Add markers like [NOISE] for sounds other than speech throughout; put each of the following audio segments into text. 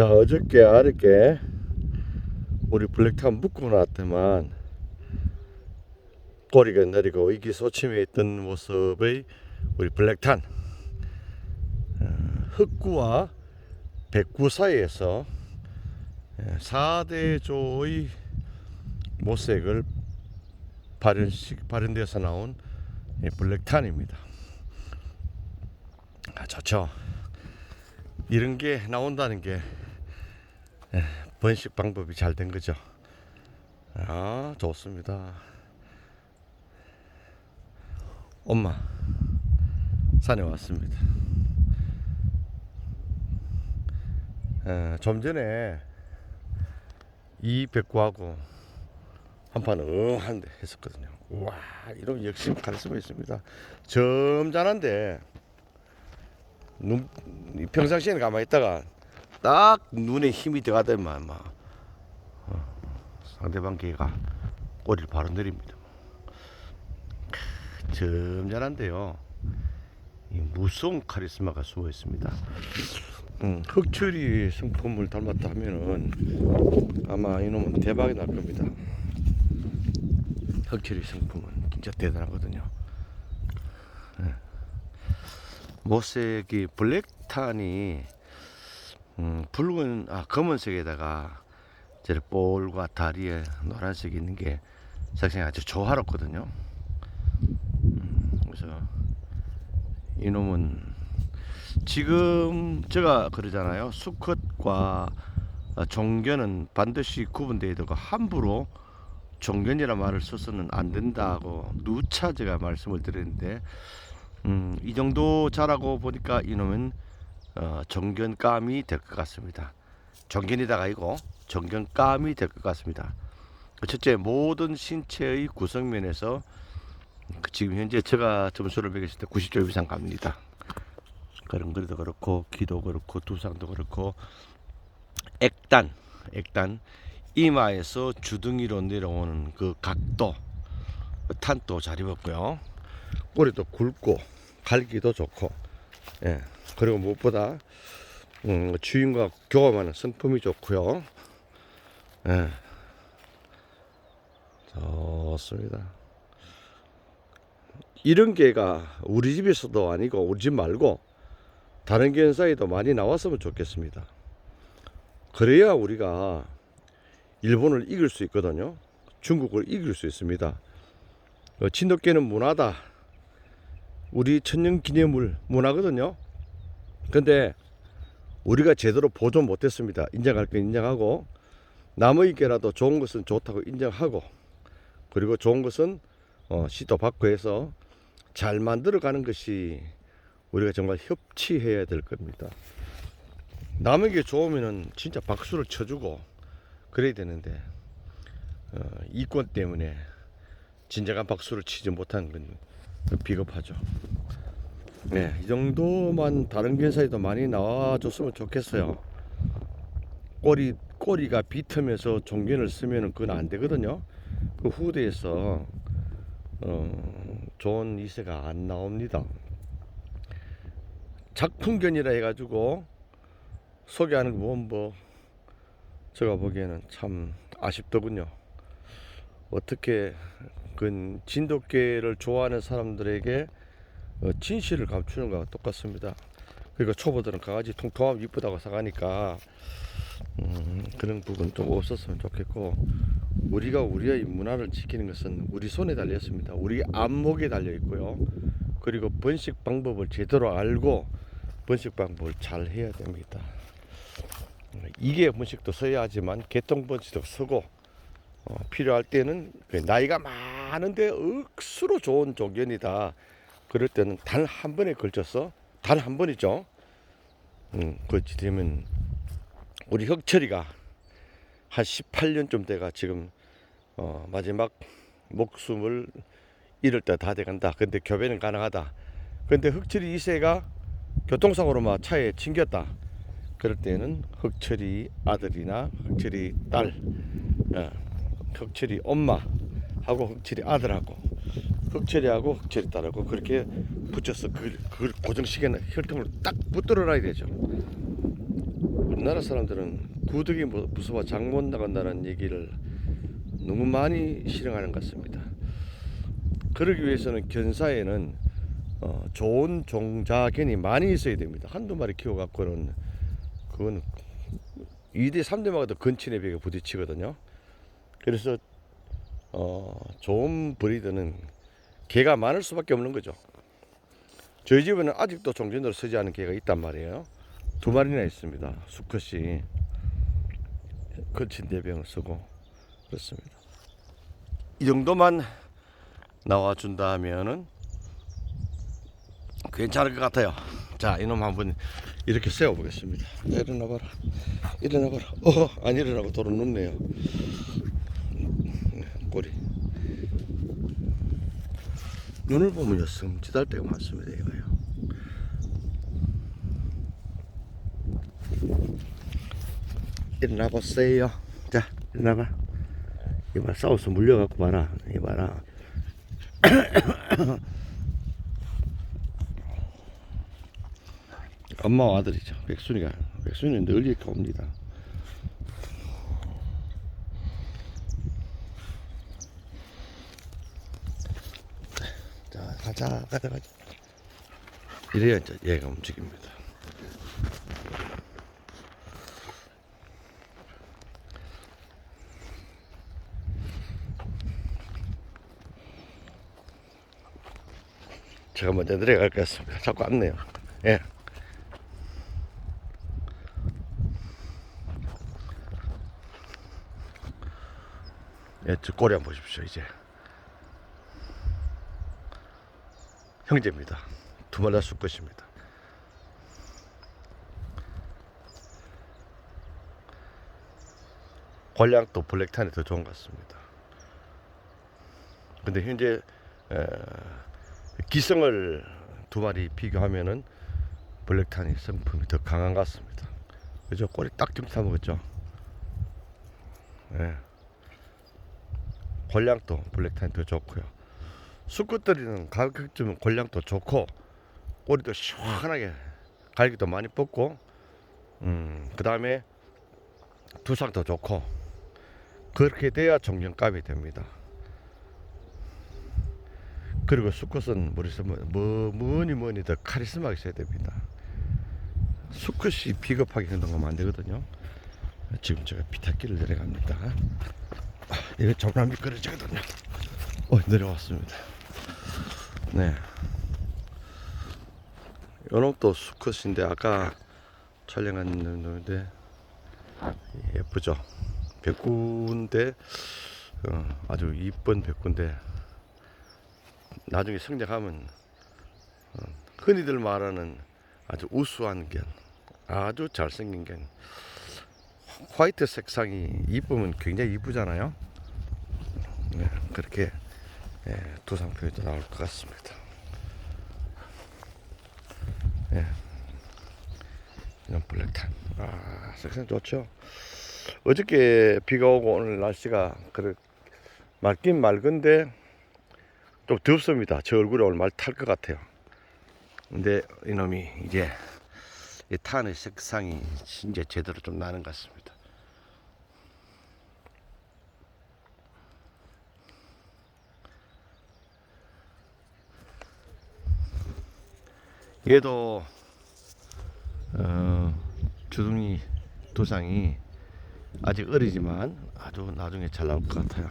자 어저께 아랫게 우리 블랙탄 묶고 나왔더만 꼬리가 내리고 이기소침해 있던 모습의 우리 블랙탄 어, 흑구와 백구 사이에서 4대조의 모색을 발현식 발현돼서 나온 이 블랙탄입니다. 아, 좋죠. 이런 게 나온다는 게 에, 번식 방법이 잘 된 거죠. 아 좋습니다. 엄마 산에 왔습니다. 에, 좀 전에 이 백구하고 한판 응한데 했었거든요. 와 이런 역시 카리스마 있습니다. 점잖한데 눈 평상시에는 가만히 있다가 딱 눈에 힘이 들어가더만 막 어, 상대방 개가 꼬리를 바로 내립니다. 크, 점잖한데요. 이 무서운 카리스마가 숨어 있습니다. 음, 흑철이 성품을 닮았다 하면은 아마 이놈은 대박이 날 겁니다. 흑철이 성품은 진짜 대단하거든요. 예. 모색이 블랙탄이 음, 붉은 아 검은색에다가 저를 볼과 다리에 노란색이 있는 게 색상이 아주 조화롭거든요. 음, 그래서 이놈은 지금 제가 그러잖아요. 수컷과 어, 종견은 반드시 구분되어야 되고 함부로 종견이라 말을 써서는 안 된다고 누차 제가 말씀을 드렸는데 음, 이 정도 자라고 보니까 이놈은 어, 정견감이 될 것 같습니다. 정견이다가 아니고 정견감이 될 것 같습니다. 첫째 모든 신체의 구성면에서 그 지금 현재 제가 점수를 매겼을 때 90점 이상 갑니다. 그런 거도 그렇고 귀도 그렇고 두상도 그렇고 액단 액단 이마에서 주둥이로 내려오는 그 각도 탄도 잘 입었고요. 꼬리도 굵고 갈기도 좋고 예. 그리고 무엇보다 음, 주인과 교감하는 성품이 좋고요. 예. 좋습니다. 이런 개가 우리 집에서도 아니고 우리 집 말고 다른 개 사이도 많이 나왔으면 좋겠습니다. 그래야 우리가 일본을 이길 수 있거든요. 중국을 이길 수 있습니다. 어, 진돗개는 문화다 우리 천년기념물 문화거든요. 근데 우리가 제대로 보존 못했습니다. 인정할 건 인정하고 남의 개라도 좋은 것은 좋다고 인정하고 그리고 좋은 것은 어, 시도 받고 해서 잘 만들어가는 것이 우리가 정말 협치해야 될 겁니다. 남에게 좋으면은 진짜 박수를 쳐주고 그래야 되는데 어, 이권 때문에 진정한 박수를 치지 못한 건 비겁하죠. 네, 이 정도만 다른 견사에도 많이 나와줬으면 좋겠어요. 꼬리 꼬리가 비틈에서 종견을 쓰면은 그건 안 되거든요. 그 후대에서 어, 좋은 이세가 안 나옵니다. 작품견이라 해가지고 소개하는 거 보면 뭐 제가 보기에는 참 아쉽더군요. 어떻게 그 진돗개를 좋아하는 사람들에게 어, 진실을 감추는 거와 똑같습니다. 그러니까 초보들은 강아지 통통하면 이쁘다고 사가니까 음, 그런 부분 좀 없었으면 좋겠고 우리가 우리의 문화를 지키는 것은 우리 손에 달려 있습니다. 우리 안목에 달려 있고요. 그리고 번식 방법을 제대로 알고 번식 방법을 잘 해야 됩니다. 이게 번식도 써야 하지만 개통 번식도 쓰고 어, 필요할 때는 그 나이가 많 은데 억수로 좋은 조견이다. 그럴 때는 단 한 번에 걸쳐서 단 한 번이죠. 음, 그렇지 되면 우리 혁철이가 한 18년쯤 돼가 지금 어, 마지막 목숨을 잃을 때 다 돼간다. 근데 교배는 가능하다. 근데 흑철이 2세가 교통사고로 막 차에 튕겼다. 그럴 때는 흑철이 아들이나 흑철이 딸, 어, 흑철이 엄마 하고 흑철이 아들하고 흑철이하고 흑철이 딸하고 그렇게 붙여서 그걸, 그걸 고정시키는 혈통을 딱 붙들어 놔야 되죠. 옆나라 사람들은 구덕이 무- 무서워 장못 나간다는 얘기를 너무 많이 실행하는 것 같습니다. 그러기 위해서는 견사에는 어, 좋은 종자견이 많이 있어야 됩니다. 한두 마리 키워갖고는 그건 2대 3대 막아도 근친의 벽에 부딪히거든요. 그래서 어, 좋은 브리드는 개가 많을 수밖에 없는 거죠. 저희 집에는 아직도 종전으로 쓰지 않은 개가 있단 말이에요. 두 마리나 있습니다. 수컷이 거친 대병을 쓰고 그렇습니다. 이 정도만 나와준다 하면은 괜찮을 것 같아요. 자, 이놈 한번 이렇게 세워보겠습니다. 일어나봐라. 일어나봐라. 어, 안 일어나고 도로 눕네요. 네, 꼬리. 눈을 보면요, 섬찟할 때가 많습니다, 이거요. 일어나 보세요. 자, 일어나봐. 이봐, 싸워서 물려갖고 봐라. 이봐라. [COUGHS] 엄마와 아들이죠. 백순이가. 백순이는 늘 이렇게 옵니다. 가자, 가자, 가자. 이래야 이제 얘가 움직입니다. 제가 먼저 내려갈 것 같습니다. 자꾸 안네요. 예. 예, 저 꼬리 한번 보십시오, 이제. 형제입니다. 두 마리 다쓸 것입니다. 관량도 블랙탄이 더 좋은 것 같습니다. 근데 현재 에, 기성을 두 마리 비교하면은 블랙탄이 성품이 더 강한 것 같습니다. 그죠? 꼬리 딱좀 타먹었죠? 예. 권량도 블랙탄이 더 좋고요. 수컷들이는 가격 좀 권량도 좋고 꼬리도 시원하게 갈기도 많이 뽑고 음, 그 다음에 두상도 좋고 그렇게 돼야 정령감이 됩니다. 그리고 수컷은 머리서 뭐, 뭐 뭐니 뭐니 더 카리스마가 있어야 됩니다. 수컷이 비겁하게 행동하면 안 되거든요. 지금 제가 비탈길을 내려갑니다. 아, 이거 정말 미끄러지거든요. 어, 내려왔습니다. 네. 요놈도 수컷인데 아까 촬영한 놈인데 예쁘죠. 백구인데 어, 아주 이쁜 백구인데 나중에 성장하면 어, 흔히들 말하는 아주 우수한 견, 아주 잘생긴 견. 화이트 색상이 이쁘면 굉장히 이쁘잖아요. 네, 그렇게 예, 또 나올 것 같습니다. 예. 이런 블랙탄. 아, 색상 좋죠? 어저께 비가 오고 오늘 날씨가 그래 맑긴 맑은데 좀 덥습니다. 저 얼굴에 오늘 말 탈 것 같아요. 근데 이놈이 이제 이 탄의 색상이 진짜 제대로 좀 나는 것 같습니다. 얘도 어, 주둥이 도상이 아직 어리지만 아주 나중에 잘 나올 것 같아요.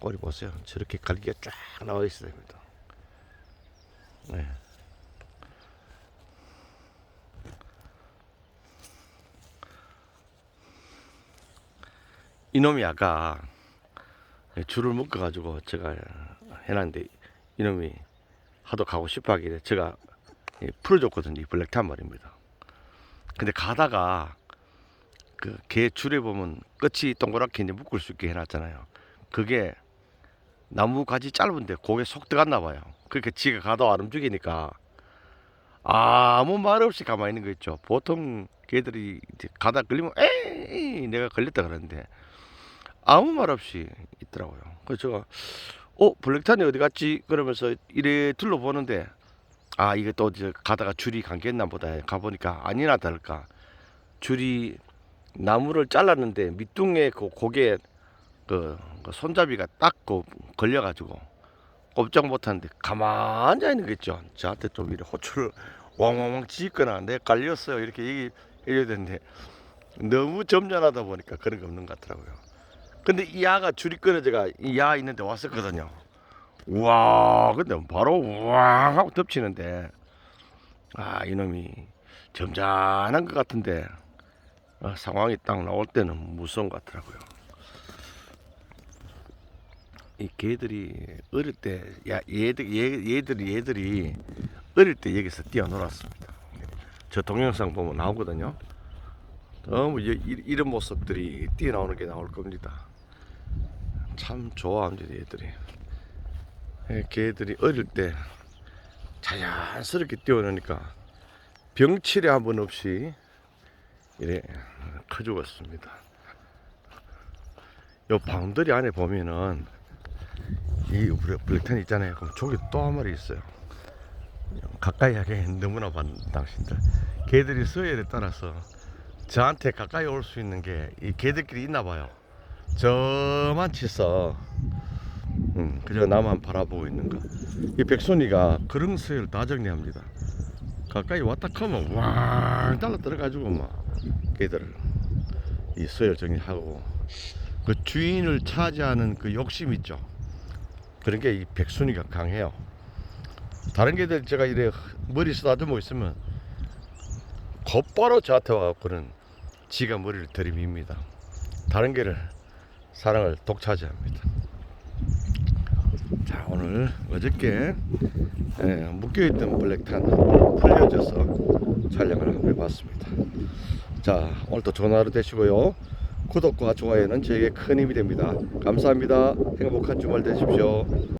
꼬리 보세요. 저렇게 갈기가 쫙 나와 됩니다. 네. 이놈이 아까 줄을 묶어 가지고 제가 해놨는데 이놈이 하도 가고 싶어 하길래 제가 예, 풀어줬거든요. 이 블랙탄 말입니다. 근데 가다가 그 개 줄에 보면 끝이 동그랗게 이제 묶을 수 있게 해놨잖아요. 그게 나무 가지 짧은데 고개 속 들어갔나 봐요. 그렇게 지가 가다 안 움직이니까 아무 말 없이 가만히 있는 거 있죠. 보통 개들이 가다 걸리면 에이 내가 걸렸다 그러는데 아무 말 없이 있더라고요. 그래서 제가 어 블랙탄이 어디 갔지? 그러면서 이래 둘러보는데 아 이게 또 이제 가다가 줄이 감겼나 보다 가보니까 아니나 다를까 줄이 나무를 잘랐는데 밑둥에 그 고개 그, 그 손잡이가 딱 그 걸려가지고 꼼짝 못하는데 가만히 앉아 있는 거 있죠. 저한테 좀 이렇게 호출을 왕왕왕 지거나 내 깔렸어요 이렇게 얘기 해야 되는데 너무 점잖하다 보니까 그런 게 없는 것 같더라고요. 근데 이 야가 줄이 끊어져가 이야 있는데 왔었거든요. 우와 근데 바로 우왕 하고 덮치는데 아 이놈이 점잖한 것 같은데 어, 상황이 딱 나올 때는 무서운 것 같더라고요. 이 개들이 어릴 때, 야, 얘들, 얘, 얘들이, 얘들이 어릴 때 여기서 뛰어놀았습니다. 저 동영상 보면 나오거든요. 너무 이런 모습들이 뛰어나오는 게 나올 겁니다. 참 좋아합니다, 얘들이. 예, 개들이 어릴 때 자연스럽게 뛰어노니까 병치레 한 번 없이 이래 커 죽었습니다. 요 방들이 안에 보면은 이 블랙탄 있잖아요. 그럼 저기 또 한 마리 있어요. 가까이 하게 너무나 많은 당신들. 개들이 서열에 따라서 저한테 가까이 올 수 있는 게 이 개들끼리 있나 봐요. 저만 치서 음, 그저 나만 바라보고 있는 거. 이 백손이가 그런 서열 다 정리합니다. 가까이 왔다 하면 왕 달라 들어가지고 막 개들을 이 서열 정리하고 그 주인을 차지하는 그 욕심 있죠. 그런 게 이 백순이가 강해요. 다른 개들 제가 이래 머리 쓰다듬고 있으면 곧바로 저한테 와갖고는 지가 머리를 들이밉니다. 다른 개를 사랑을 독차지합니다. 자 오늘 어저께 예, 묶여있던 블랙탄 풀려져서 촬영을 한번 해봤습니다. 자 오늘도 좋은 하루 되시고요. 구독과 좋아요는 저에게 큰 힘이 됩니다. 감사합니다. 행복한 주말 되십시오.